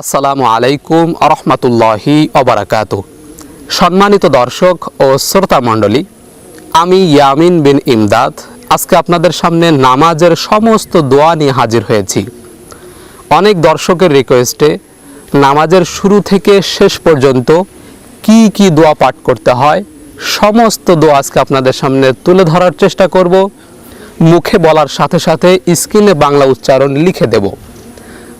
আসসালামু আলাইকুম আরহামতুল্লাহি অবরাকাত সম্মানিত দর্শক ও শ্রোতা মণ্ডলী, আমি ইয়ামিন বিন ইমদাদ। আজকে আপনাদের সামনে নামাজের সমস্ত দোয়া নিয়ে হাজির হয়েছি। অনেক দর্শকের রিকোয়েস্টে নামাজের শুরু থেকে শেষ পর্যন্ত কি কি দোয়া পাঠ করতে হয়, সমস্ত দোয়া আজকে আপনাদের সামনে তুলে ধরার চেষ্টা করব। মুখে বলার সাথে সাথে স্ক্রিনে বাংলা উচ্চারণ লিখে দেব।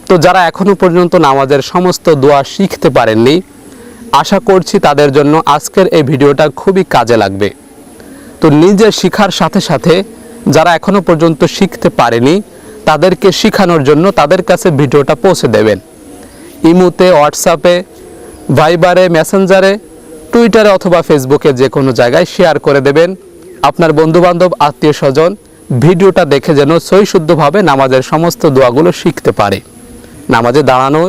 তো যারা এখনও পর্যন্ত নামাজের সমস্ত দোয়া শিখতে পারেননি, আশা করছি তাদের জন্য আজকের এই ভিডিওটা খুবই কাজে লাগবে। তো নিজে শিখার সাথে সাথে যারা এখনও পর্যন্ত শিখতে পারেনি, তাদেরকে শেখানোর জন্য তাদের কাছে ভিডিওটা পৌঁছে দেবেন। ইমুতে, হোয়াটসঅ্যাপে, ভাইবারে, মেসেঞ্জারে, টুইটারে অথবা ফেসবুকে যে কোনো জায়গায় শেয়ার করে দেবেন। আপনার বন্ধুবান্ধব, আত্মীয় স্বজন ভিডিওটা দেখে যেন সই শুদ্ধভাবে নামাজের সমস্ত দোয়াগুলো শিখতে পারে। নামাজে দাঁড়ানো,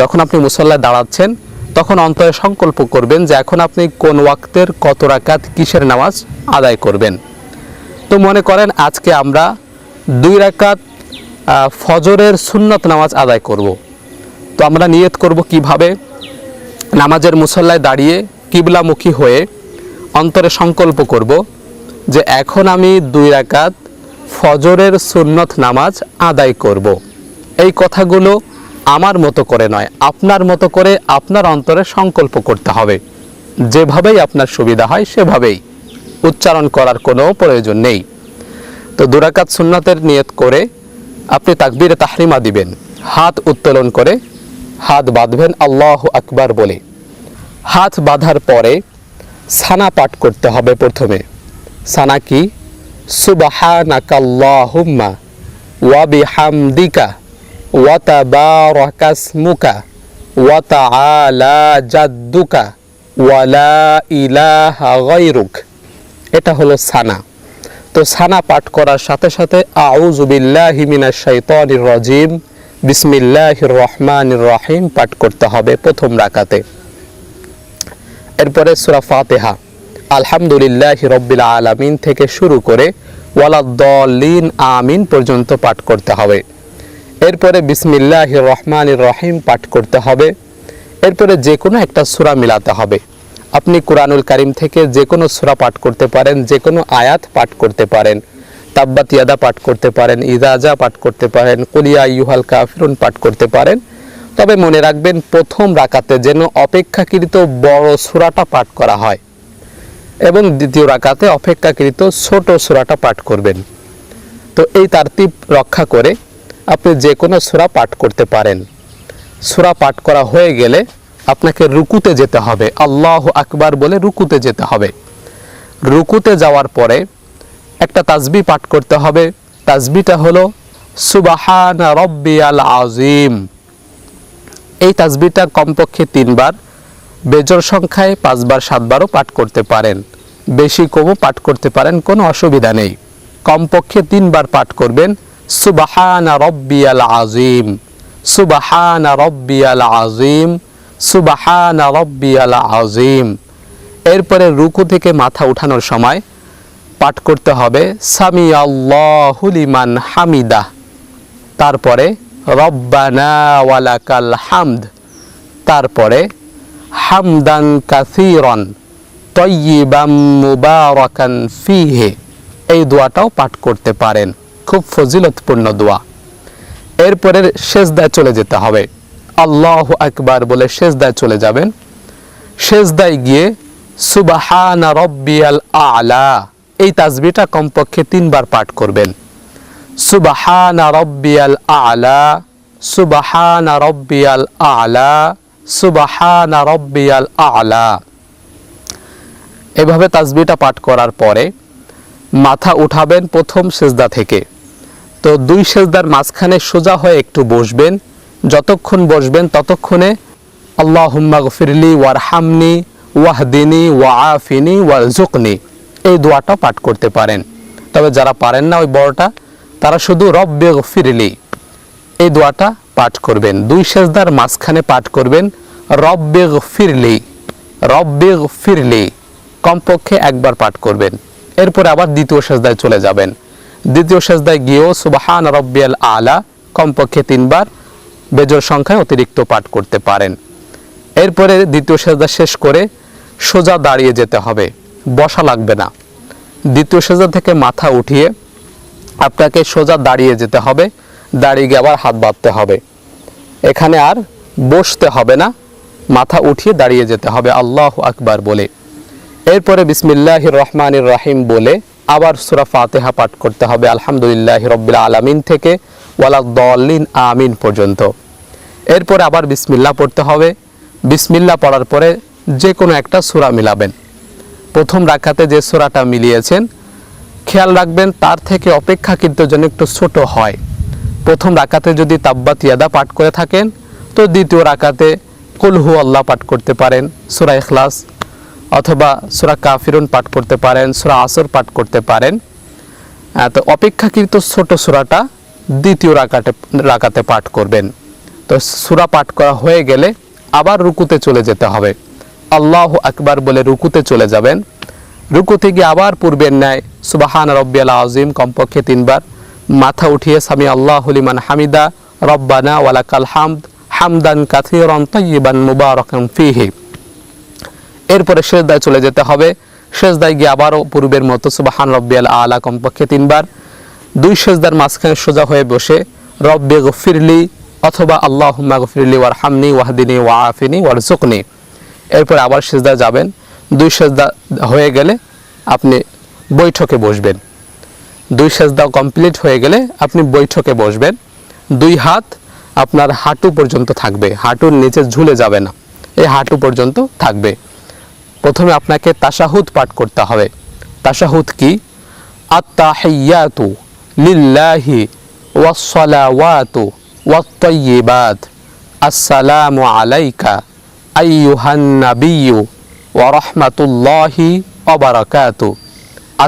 যখন আপনি মুসল্লায় দাঁড়াচ্ছেন, তখন অন্তরে সংকল্প করবেন যে এখন আপনি কোন ওয়াক্তের কত রাকাত কিসের নামাজ আদায় করবেন তো মনে করেন আজকে আমরা দুই রাকাত ফজরের সুন্নত নামাজ আদায় করব। তো আমরা নিয়ত করব কীভাবে নামাজের মুসল্লায় দাঁড়িয়ে কিবলামুখী হয়ে অন্তরে সংকল্প করব যে এখন আমি দুই রাকাত ফজরের সুন্নত নামাজ আদায় করব। এই কথাগুলো আমার মতো করে নয়, আপনার মতো করে আপনার অন্তরে সংকল্প করতে হবে। যেভাবেই আপনার সুবিধা হয় সেভাবেই। উচ্চারণ করার কোনো প্রয়োজন নেই। তো দুরাকাত সুন্নাতের নিয়ত করে আপনি তাকবীরে তাহরিমা দিবেন। হাত উত্তোলন করে হাত বাঁধবেন আল্লাহ আকবার বলে। হাত বাঁধার পরে সানা পাঠ করতে হবে প্রথমে। সানা কি? সুবাহানাকাল্লাহুম্মা ওয়া ওয়া তাআলা জাদ্দুকা ওয়া লা ইলাহা গায়রুক এটা হলো সানা। তো সানা পাঠ করার সাথে সাথে আউযু বিল্লাহি মিনাশ শাইতানির রাজিম, বিসমিল্লাহির রহমানির রহিম পাঠ করতে হবে প্রথম রাকাতে। এরপরে সূরা ফাতিহা। আলহামদুলিল্লাহ রব্বিল আলামিন থেকে শুরু করে ওয়ালাদ্দলিন আমিন পর্যন্ত পাঠ করতে হবে। এরপরে বিসমিল্লাহ রহমানির রহিম পাঠ করতে হবে। এরপরে যে কোনো একটা সূরা মিলাতে হবে। আপনি কুরআনুল কারিম থেকে যে কোনো সূরা পাঠ করতে পারেন যে কোনো আয়াত পাঠ করতে পারেন। তাব্বাত ইয়াদা পাঠ করতে পারেন ইজাজা পাঠ করতে পারেন কুলিয়া ইউহাল কাফিরুন পাঠ করতে পারেন। তবে মনে রাখবেন, প্রথম রাকাতে যেন অপেক্ষাকৃত বড় সূরাটা পাঠ করা হয় এবং দ্বিতীয় রাকাতে অপেক্ষাকৃত ছোট সূরাটা পাঠ করবেন। তো এই তারতিব রক্ষা করে আপনি যে কোনো সূরা পাঠ করতে পারেন। সূরা পাঠ করা হয়ে গেলে আপনাকে রুকুতে যেতে হবে। আল্লাহ আকবার বলে রুকুতে যেতে হবে। রুকুতে যাওয়ার পরে একটা তাজবি পাঠ করতে হবে। তাজবিটা হলো, সুবাহান রব্বিয়াল আজিম এই তাজবিটা কমপক্ষে তিনবার, বেজর সংখ্যায় পাঁচবার, সাতবারও পাঠ করতে পারেন। বেশি কমও পাঠ করতে পারেন, কোনো অসুবিধা নেই। কমপক্ষে তিনবার পাঠ করবেন সুবাহানা রব্বিয়াল আজিম সুবাহানা রব্বিয়াল আজিম সুবাহানা রব্বিয়াল আজিম এরপরে রুকু থেকে মাথা উঠানোর সময় পাঠ করতে হবে সামি আল্লাহুলিমান হামিদা। তারপরে রব্বানা ওয়ালাকাল হামদ। তারপরে হামদান কাসিরন তয়্যিবাম মুবারাকান ফিহে। এই দোয়াটাও পাঠ করতে পারেন। খুব ফজিলতপূর্ণ দোয়া। এরপরে শেষদায় চলে যেতে হবে। আল্লাহ আকবার বলে শেষদায় চলে যাবেন। শেষদায় গিয়ে সুবাহানা রব্বিয়াল আলা, এই তাজবিটা কমপক্ষে তিনবার পাঠ করবেন। সুবাহানা রব্বিয়াল আলা, সুবাহানা রব্বিয়াল আলা, সুবাহানা রব্বিয়াল আলা। এভাবে তাজবিটা পাঠ করার পরে মাথা উঠাবেন প্রথম সেজদা থেকে। তো দুই সেজদার মাঝখানে সোজা হয়ে একটু বসবেন। যতক্ষণ বসবেন, ততক্ষণে আল্লাহ হুম্মা গফিরলি ওয়ারহামনি, ওয়াহদিনী, ওয়াআফিনি ওয়ারজুকনি এই দোয়াটা পাঠ করতে পারেন। তবে যারা পারেন না ওই বড়টা, তারা শুধু রব্বে গফিরলি এই দোয়াটা পাঠ করবেন। দুই সেজদার মাঝখানে পাঠ করবেন, রব্বে গফিরলি রব্বে গফিরলি। কমপক্ষে একবার পাঠ করবেন। এরপরে আবার দ্বিতীয় সেজদায় চলে যাবেন। দ্বিতীয় সেজদায় গিয়েও সুবাহান রব্বিয়াল আলা কমপক্ষে তিনবার বেজোর সংখ্যায় অতিরিক্ত পাঠ করতে পারেন। এরপরে দ্বিতীয় সেজদা শেষ করে সোজা দাঁড়িয়ে যেতে হবে। বসা লাগবে না। দ্বিতীয় সেজদা থেকে মাথা উঠিয়ে আপনাকে সোজা দাঁড়িয়ে যেতে হবে। দাঁড়িয়ে গিয়ে আবার হাত বাঁধতে হবে। এখানে আর বসতে হবে না। মাথা উঠিয়ে দাঁড়িয়ে যেতে হবে। আল্লাহ আকবার বলে। এরপরে বিসমিল্লাহ রহমানির রাহিম বলে আবার সুরা ফাতেহা পাঠ করতে হবে। আলহামদুলিল্লাহ রব্বিল আলামিন থেকে। ওয়ালা দলিন আমিন পর্যন্ত। এরপরে আবার বিসমিল্লা পড়তে হবে। বিসমিল্লা পড়ার পরে যে কোনো একটা সূরা মিলাবেন। প্রথম রাখাতে যে সূরাটা মিলিয়েছেন, খেয়াল রাখবেন তার থেকে অপেক্ষাকৃত যেন একটু ছোট হয়। প্রথম রাকাতে যদি তাব্বাত ইয়াদা পাঠ করে থাকেন, তো দ্বিতীয় রাকাতে কুলহু আল্লাহ পাঠ করতে পারেন, সুরা ইখলাস। অথবা সুরা কাফিরুন পাঠ করতে পারেন, সুরা আসর পাঠ করতে পারেন। তো অপেক্ষাকৃত ছোট সুরাটা দ্বিতীয় রাকাতে রাকাতে পাঠ করবেন। তো সুরা পাঠ করা হয়ে গেলে আবার রুকুতে চলে যেতে হবে। আল্লাহ আকবার বলে রুকুতে চলে যাবেন। রুকুতে গিয়ে আবার পূর্বের ন্যায়, সুবাহান রব্বিয়াল আজিম কমপক্ষে তিনবার মাথা উঠিয়ে স্বামী আল্লাহ হলিমান হামিদা, রব্বানা ওয়ালাকাল হামদ, হামদান কাথিরন তৈবান মুবারকান ফিহি। এরপরে শেষদায় চলে যেতে হবে। শেষদায় গিয়ে আবারও পূর্বের মতো সুবাহান রব্বিয়াল আলা কমপক্ষে তিনবার। দুই শেষদার মাঝখানে সোজা হয়ে বসে, রব্বে গফিরলি অথবা আল্লাহ গফিরলি ওয়ার হামনি ওয়াহদিনী ওয়াফিনি ওয়ার জুকনি এরপরে আবার সেজদা যাবেন। দুই সেজদা হয়ে গেলে আপনি বৈঠকে বসবেন। দুই সেজদা কমপ্লিট হয়ে গেলে আপনি বৈঠকে বসবেন। দুই হাত আপনার হাঁটু পর্যন্ত থাকবে। হাঁটুর নিচে ঝুলে যাবে না। এই হাঁটু পর্যন্ত থাকবে। প্রথমে আপনাকে তাশাহুদ পাঠ করতে হবে। তাশাহুদ কি? আত্তাহিয়াতু লিল্লাহি ওয়াসসালাওয়াতু ওয়াত আসসালামু আলাইকা আইয়ুহান নাবিয়্যু ওয়া রাহমাতুল্লাহি ওয়া বারাকাতু।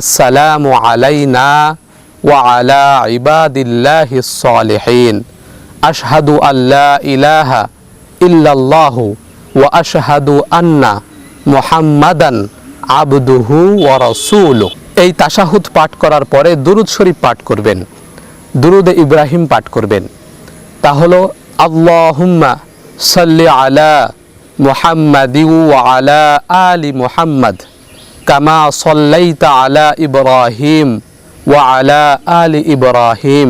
আসসালামু আলাইনা ওয়া আলা ইবাদিল্লাহিস সালিহিন আশহাদু আল্লা ইলাহা ইল্লাল্লাহু ওয়া আশহাদু আন্না মুহাম্মাদান আবদুহু ওয়া এই তাশাহুদ পাঠ করার পরে দুরুদ শরীফ পাঠ করবেন, দুরুদে ইব্রাহিম পাঠ করবেন। তা হলো, আল্লাহুম্মা সাল্লি আলা মুহাম্মাদি আলা আলি মুহাম্মাদ, কামা সাল্লাইতা আলা ইব্রাহিম ওয়া আলা আলি ইব্রাহিম,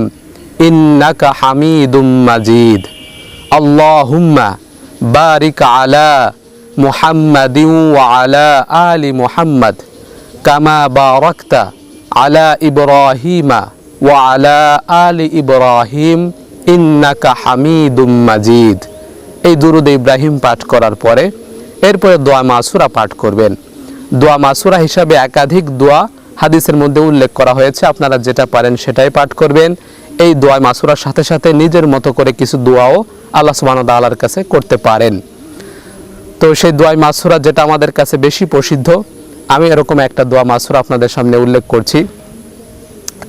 ইন্নাকা হামিদুম মাজিদ। আল্লাহুম্মা বারিক আলা মুহাম্মাদি ওয়া আলা আলি মুহাম্মাদ কামা বারাকতা আলা ইব্রাহিমা ওয়া আলা ইব্রাহিম ইন্নাকা হামিদুম মাজিদ। এই দুরুদ ইব্রাহিম পাঠ করার পরে এরপরে দোয়া মাসুরা পাঠ করবেন। দোয়া মাসুরা হিসাবে একাধিক দোয়া হাদিসের মধ্যে উল্লেখ করা হয়েছে, আপনারা যেটা পারেন সেটাই পাঠ করবেন। এই দোয়া মাসুরার সাথে সাথে নিজের মতো করে কিছু দোয়াও আল্লাহ ওয়া তাআলার কাছে করতে পারেন। তো সেই দোয়াই মাসুরা যেটা আমাদের কাছে বেশি প্রসিদ্ধ, আমি এরকম একটা দোয়া মাসুরা আপনাদের সামনে উল্লেখ করছি।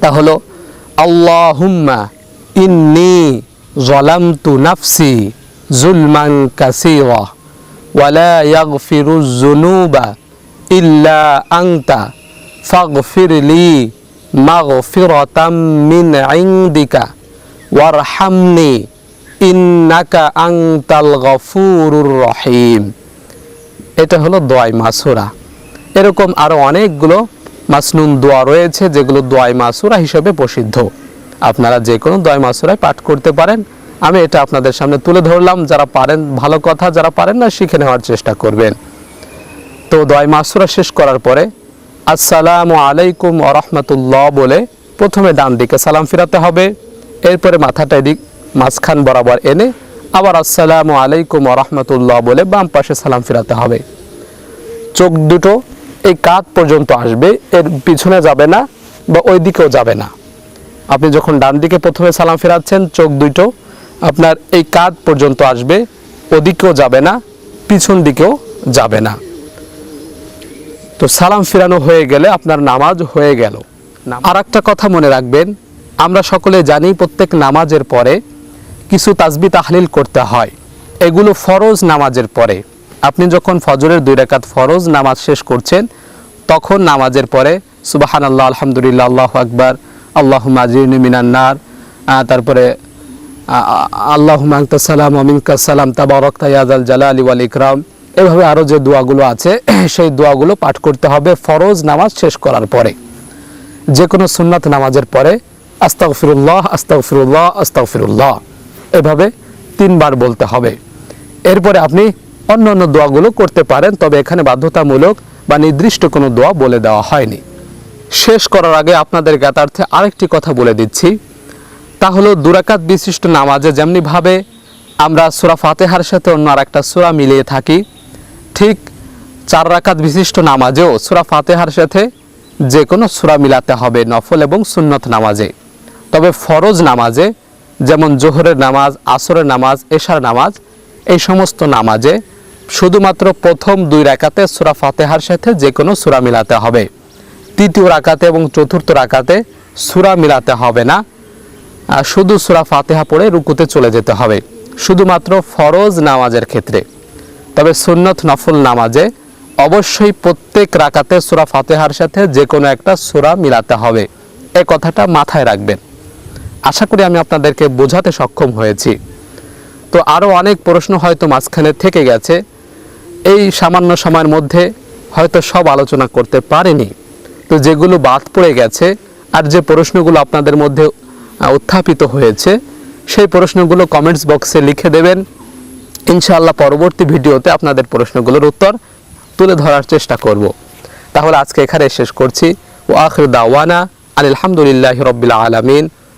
তা হলো, আল্লাহুম্মা ইন্নি জলামতু নাফসি জুলমান কাসীরা ওয়ালা ইয়াগফিরু যুনুবা ইল্লা আনতা ফাগফিরলি মাগফিরাতাম মিন ইনদিকা ওয়ারহামনি ইন্নাকা আনতাল গফুরুর রহিম। এটা হলো দোয়াই মাসুরা। এরকম আরও অনেকগুলো মাসনুন দোয়া রয়েছে, যেগুলো দোয়াই মাসুরা হিসেবে প্রসিদ্ধ। আপনারা যে কোনো দোয়াই মাসুরায় পাঠ করতে পারেন। আমি এটা আপনাদের সামনে তুলে ধরলাম, যারা পারেন ভালো কথা, যারা পারেন না, শিখে নেওয়ার চেষ্টা করবেন। তো দোয়াই মাসুরা শেষ করার পরে আসসালামু আলাইকুম আরহামতুল্লাহ বলে প্রথমে ডান দিকে সালাম ফিরাতে হবে। এরপরে মাথাটা এদিক মাঝখান বরাবর এনে আবার আসসালামু আলাইকুম আরহামতুল্লাহ বলে বাম পাশে সালাম ফিরাতে হবে। চোখ দুটো এই কাঁধ পর্যন্ত আসবে এর পিছনে যাবে না বা ওই দিকেও যাবে না। আপনি যখন ডান দিকে প্রথমে সালাম ফেরাচ্ছেন চোখ দুটো আপনার এই কাঁধ পর্যন্ত আসবে ওদিকেও যাবে না পিছন দিকেও যাবে না। তো সালাম ফেরানো হয়ে গেলে আপনার নামাজ হয়ে গেল। আর একটা কথা মনে রাখবেন আমরা সকলে জানি প্রত্যেক নামাজের পরে কিছু তাসবি তাহলিল করতে হয়। এগুলো ফরজ নামাজের পরে। আপনি যখন ফজরের দুই রাকাত ফরজ নামাজ শেষ করছেন, তখন নামাজের পরে সুবাহান আল্লাহ আলহামদুলিল্লাহ, আল্লাহ আকবার আল্লাহ মাজিনী মিনান্নার তারপরে আল্লাহ সালাম অমিনকা সালাম তাবারক তাইয়াজাল আলী ওয়াল ইকরাম। এভাবে আরও যে দোয়াগুলো আছে, সেই দোয়াগুলো পাঠ করতে হবে ফরজ নামাজ শেষ করার পরে। যে কোনো সুন্নাত নামাজের পরে, আস্তাগফিরুল্লাহ আস্তাগফিরুল্লাহ আস্তাগফিরুল্লাহ। এভাবে তিনবার বলতে হবে। এরপরে আপনি অন্য অন্য দোয়াগুলো করতে পারেন, তবে এখানে বাধ্যতামূলক বা নির্দিষ্ট কোনো দোয়া বলে দেওয়া হয়নি। শেষ করার আগে আপনাদের জ্ঞাতার্থে আরেকটি কথা বলে দিচ্ছি। তা হলো, দুরাকাত বিশিষ্ট নামাজে যেমনিভাবে আমরা সুরা ফাতেহার সাথে অন্য আর একটা সুরা মিলিয়ে থাকি, ঠিক চার রাকাত বিশিষ্ট নামাজেও সুরা ফাতেহার সাথে যে কোনো সুরা মিলাতে হবে নফল এবং সুন্নত নামাজে। তবে ফরজ নামাজে যেমন জোহরের নামাজ, আসরের নামাজ, এশার নামাজ, এই সমস্ত নামাজে শুধুমাত্র প্রথম দুই রাকাতে সুরা ফাতেহার সাথে যে কোনো সুরা মিলাতে হবে। তৃতীয় রাকাতে এবং চতুর্থ রাকাতে সুরা মিলাতে হবে না। আর শুধু সুরা ফাতেহা পড়ে রুকুতে চলে যেতে হবে। শুধুমাত্র ফরজ নামাজের ক্ষেত্রে। তবে সুন্নত নফল নামাজে অবশ্যই প্রত্যেক রাকাতে সুরা ফাতেহার সাথে যে কোনো একটা সুরা মিলাতে হবে। এ কথাটা মাথায় রাখবেন। আশা করি আমি আপনাদেরকে বোঝাতে সক্ষম হয়েছি। তো আরও অনেক প্রশ্ন হয়তো মাঝখানে থেকে গেছে। এই সামান্য সময়ের মধ্যে হয়তো সব আলোচনা করতে পারেনি। তো যেগুলো বাদ পড়ে গেছে আর যে প্রশ্নগুলো আপনাদের মধ্যে উত্থাপিত হয়েছে, সেই প্রশ্নগুলো কমেন্টস বক্সে লিখে দেবেন। ইনশাআল্লাহ পরবর্তী ভিডিওতে আপনাদের প্রশ্নগুলোর উত্তর তুলে ধরার চেষ্টা করব। তাহলে আজকে এখানে শেষ করছি। ও আখির দাওয়ানা আলহামদুলিল্লাহ রবিল আলমিন।